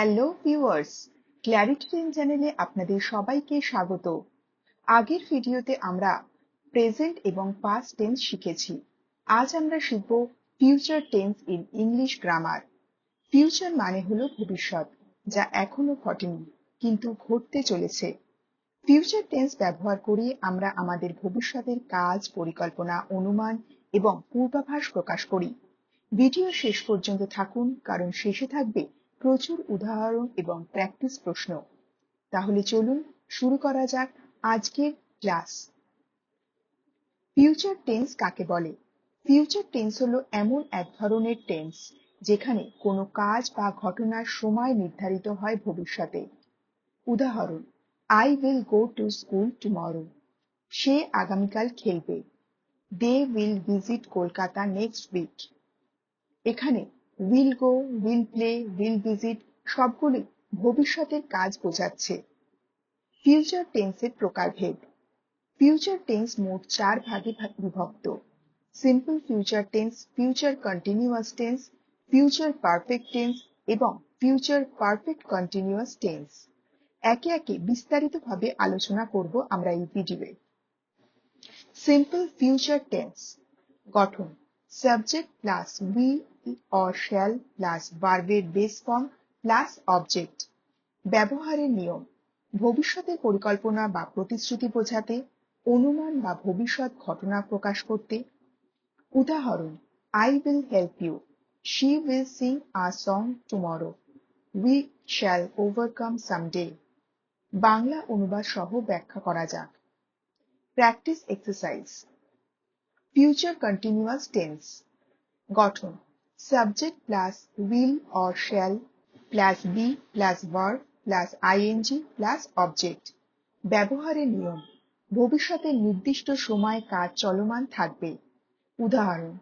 Hello viewers clarity ten চ্যানেলে আপনাদের সবাইকে স্বাগত। আগের ভিডিওতে আমরা প্রেজেন্ট এবং পাস্ট টেন্স শিখেছি। আজ আমরা শিখব future tense in English grammar future মানে হলো ভবিষ্যৎ, যা এখনও ঘটেনি, কিন্তু ঘটতে চলেছে। ফিউচার টেন্স ব্যবহার করে আমরা আমাদের ভবিষ্যতের কাজ, পরিকল্পনা, অনুমান এবং পূর্বাভাস প্রকাশ করি। ভিডিও শেষ পর্যন্ত থাকুন, কারণ শেষে থাকবে প্রচুর উদাহরণ এবং প্র্যাকটিস প্রশ্ন। তাহলে চলুন শুরু করা যাক আজকের ক্লাস ফিউচার টেন্স কাকে বলে? ফিউচার টেন্স হলো এমন এক ধরনের টেন্স যেখানে কোনো কাজ বা ঘটনার সময় নির্ধারিত হয় ভবিষ্যতে। উদাহরণ I will go to school tomorrow সে আগামীকাল খেলবে। They will visit Kolkata next week এখানে will go will play will visit সবগুলি ভবিষ্যতের কাজ বোঝাচ্ছে। ফিউচার টেন্সের প্রকারভেদ ফিউচার টেন্স মোট চার ভাগে বিভক্ত। Simple future tense future continuous tense future perfect tense এবং ফিউচার পারফেক্ট কন্টিনিউয়াস টেন্স একে একে বিস্তারিতভাবে আলোচনা করব আমরা এই ভিডিওয়ে সিম্পল ফিউচার টেন্স গঠন। Subject plus will or shall plus ভার্বের বেস ফর্ম প্লাস অবজেক্ট ব্যবহারের নিয়ম। ভবিষ্যতের পরিকল্পনা বা প্রতিশ্রুতি বোঝাতে, অনুমান বা ভবিষ্যৎ ঘটনা প্রকাশ করতে। উদাহরণ I will help you she will sing a song tomorrow we shall overcome someday Bangla অনুবাদ সহ ব্যাখ্যা করা যাক। Practice exercise future continuous tense গঠন subject plus will or shall plus be plus verb plus I N G plus object ব্যবহারের নিয়ম ভবিষ্যতে নির্দিষ্ট সময় কাজ চলমান থাকবে। উদাহরণ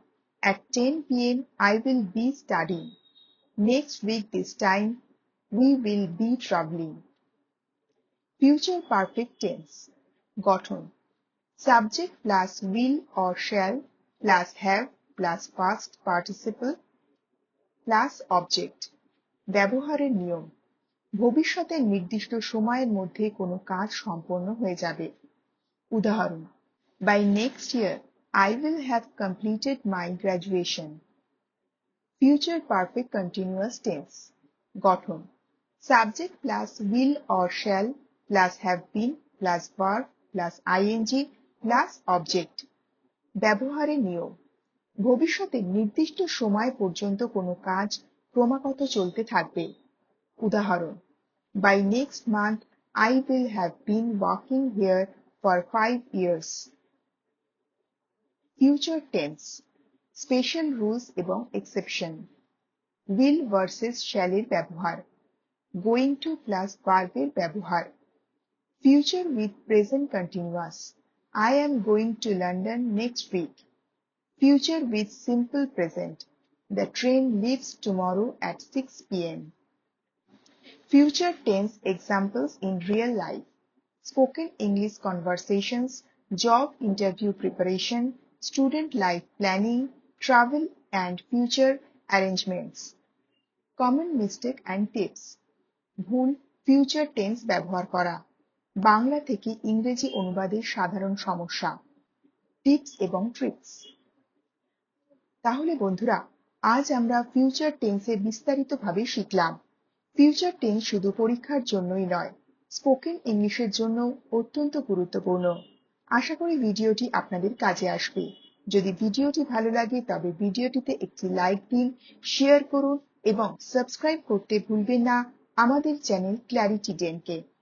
at ten P M I will be study next week this time we will be travelling future perfect tense গঠন subject plus will or shall plus have plus past participle plus object ব্যবহারের নিয়ম। ভবিষ্যতের নির্দিষ্ট সময়ের মধ্যে কোনো কাজ সম্পন্ন হয়ে যাবে। উদাহরণ by next year I will have completed my graduation future perfect continuous tense গঠন subject plus will or shall plus have been plus verb plus I N G plus object ব্যবহারের নিয়ম। ভবিষ্যতে নির্দিষ্ট সময় পর্যন্ত কোনো কাজ ক্রমাগত চলতে থাকবে। উদাহরণ by next month I will have been working here for five years future tense special rules এবং এক্সেপশন উইল ভার্সেস শ্যালের ব্যবহার। গোয়িং টু প্লাস ভার্বের ব্যবহার। Future with present continuous I am going to London next week Future with simple present. The train leaves tomorrow at 6 pm. Future tense examples in real life. Spoken English conversations, job interview preparation, student life planning, travel and future arrangements. Common mistake and tips. ভুল future tense ব্যবহার করা বাংলা থেকে ইংরেজি অনুবাদের সাধারণ সমস্যা, tips এবং tricks. তাহলে বন্ধুরা, আজ আমরা ফিউচার টেন্সে বিস্তারিতভাবে শিখলাম। ফিউচার টেন্স শুধু পরীক্ষার জন্যই নয়, স্পোকেন ইংলিশের জন্য অত্যন্ত গুরুত্বপূর্ণ। আশা করি ভিডিওটি আপনাদের কাজে আসবে। যদি ভিডিওটি ভালো লাগে, তবে ভিডিওটিতে একটি লাইক দিন, শেয়ার করুন এবং সাবস্ক্রাইব করতে ভুলবেন না আমাদের চ্যানেল ক্ল্যারিটি ডেনকে